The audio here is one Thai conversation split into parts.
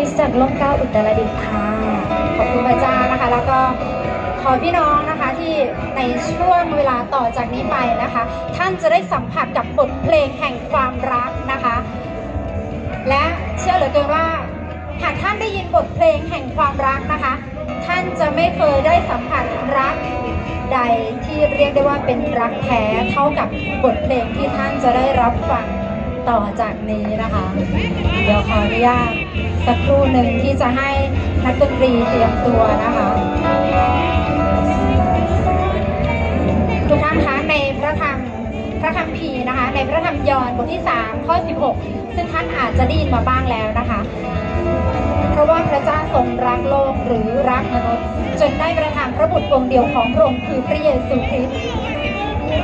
ริสจากล่มเก้าอุตรดิตถ์ค่ะ ขอบคุณพระเจ้านะคะ แล้วก็ขอพี่น้องนะคะที่ในช่วงเวลาต่อจากนี้ไปนะคะ ท่านจะได้สัมผัสกับบทเพลงแห่งความรักนะคะ และเชื่อเหลือเกินว่าหากท่านได้ยินบทเพลงแห่งความรักนะคะ ท่านจะไม่เคยได้สัมผัสรักใดที่เรียกได้ว่าเป็นรักแท้เท่ากับบทเพลงที่ท่านจะได้รับฟัง ต่อจากนี้นะคะ เดี๋ยวขออนุญาตสักครู่หนึ่งที่จะให้นักดนตรีเตรียมตัวนะคะ ทุกท่านคะในพระธรรมพระคัมภีร์นะคะ ในพระธรรมยอห์นบทที่ 3 ข้อ 16 ซึ่งท่านอาจจะได้ยินมาบ้างแล้วนะคะ เพราะว่าพระเจ้าทรงรักโลกหรือรักมนุษย์ จนได้ประทานพระบุตรองค์เดียวของพระองค์คือพระเยซูคริสต์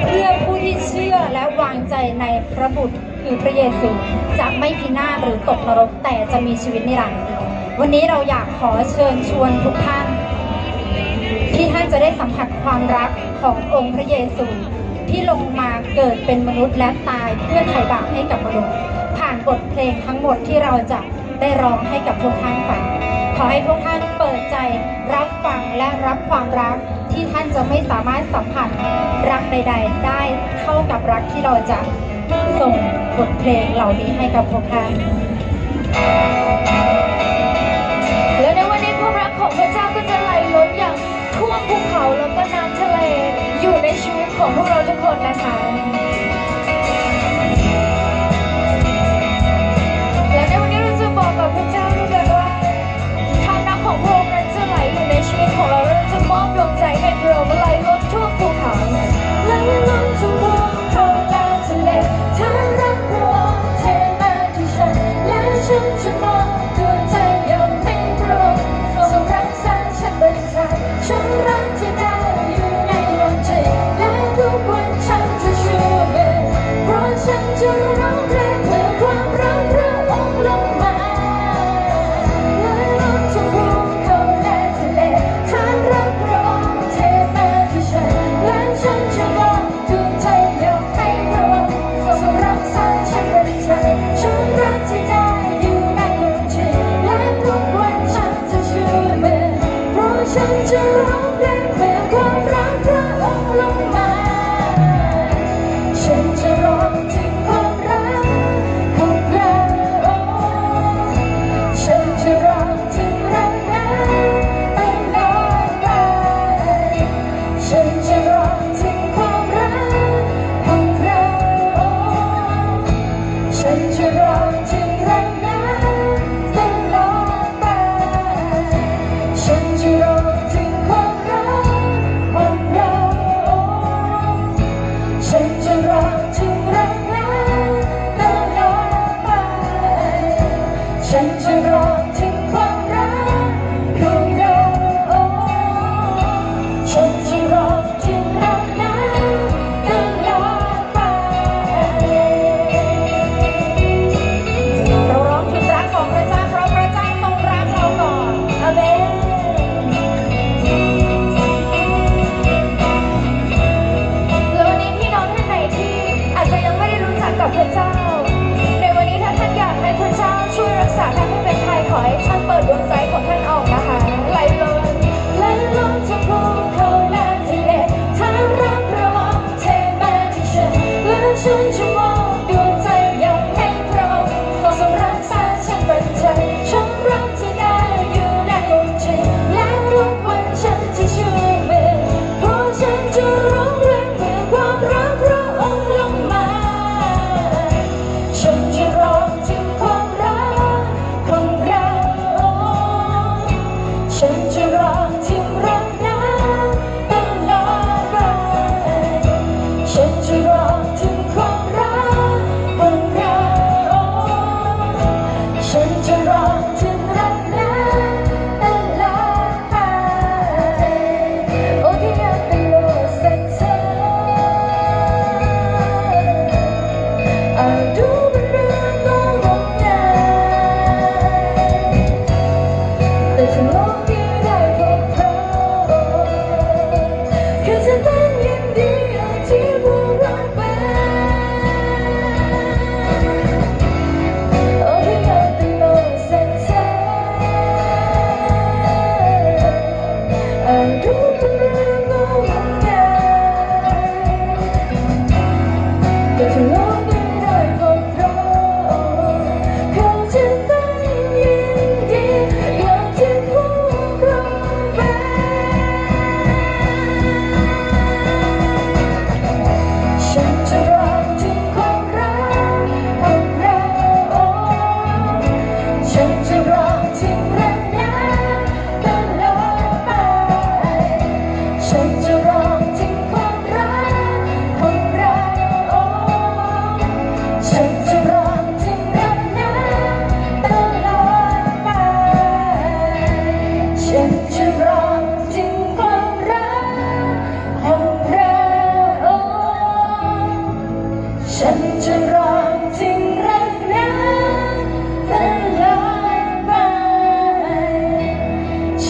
เพื่อผู้ที่เชื่อและวางใจในพระบุตร คือพระเยซูจะไม่พินาศหรือตกนรกแต่จะมีชีวิตนิรันดร์วันนี้เราอยากขอเชิญชวนทุกท่าน ที่ท่านจะได้สัมผัสความรักขององค์พระเยซูที่ลงมาเกิดเป็นมนุษย์และตายเพื่อไถ่บาปให้กับมนุษย์ ผ่านบทเพลงทั้งหมดที่เราจะได้ร้องให้กับพวกท่านฟังขอให้พวกท่าน ปิดใจรับฟังและรับความรักที่ท่านจะไม่สามารถสัมผัสรักใด ๆ ได้เท่ากับรักที่เราจะส่งบทเพลงเหล่านี้ให้กับพวกท่านและในวันนี้ความรักของพระเจ้าก็จะไหลล้นอย่างท่วมภูเขาแล้วก็น้ำทะเลอยู่ในชีวิตของพวกเราทุกคนนะคะและ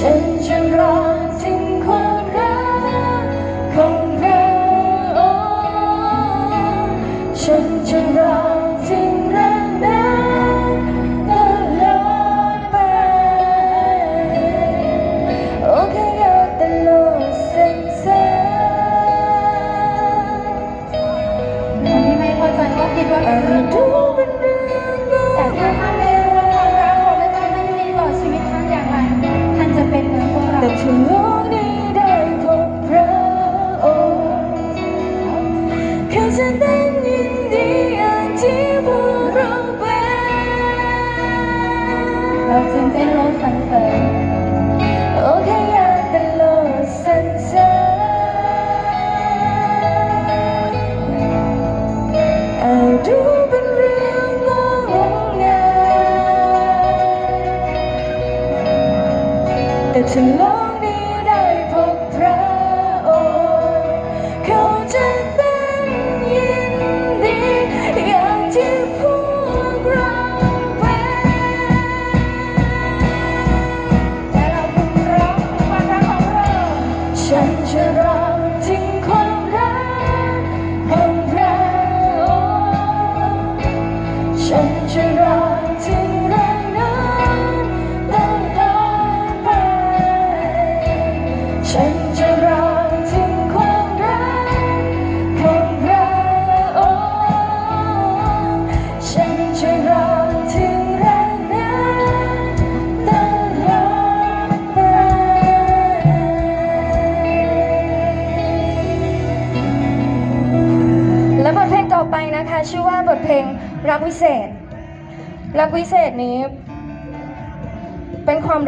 sé จะร้องเราถึงเป็นโลสังเสริโอเคยากเป็นโลสังเสริอาดูเป็นเรื่องงงงายแต่ฉัน ฉันจะรองถึงความรักของพระองค์ฉันจะรองถึงแรงน้ำตลอดไปและบทเพลงต่อไปนะคะ ชื่อว่าบทเพลงรักวิเศษ รักวิเศษนี้เป็นความ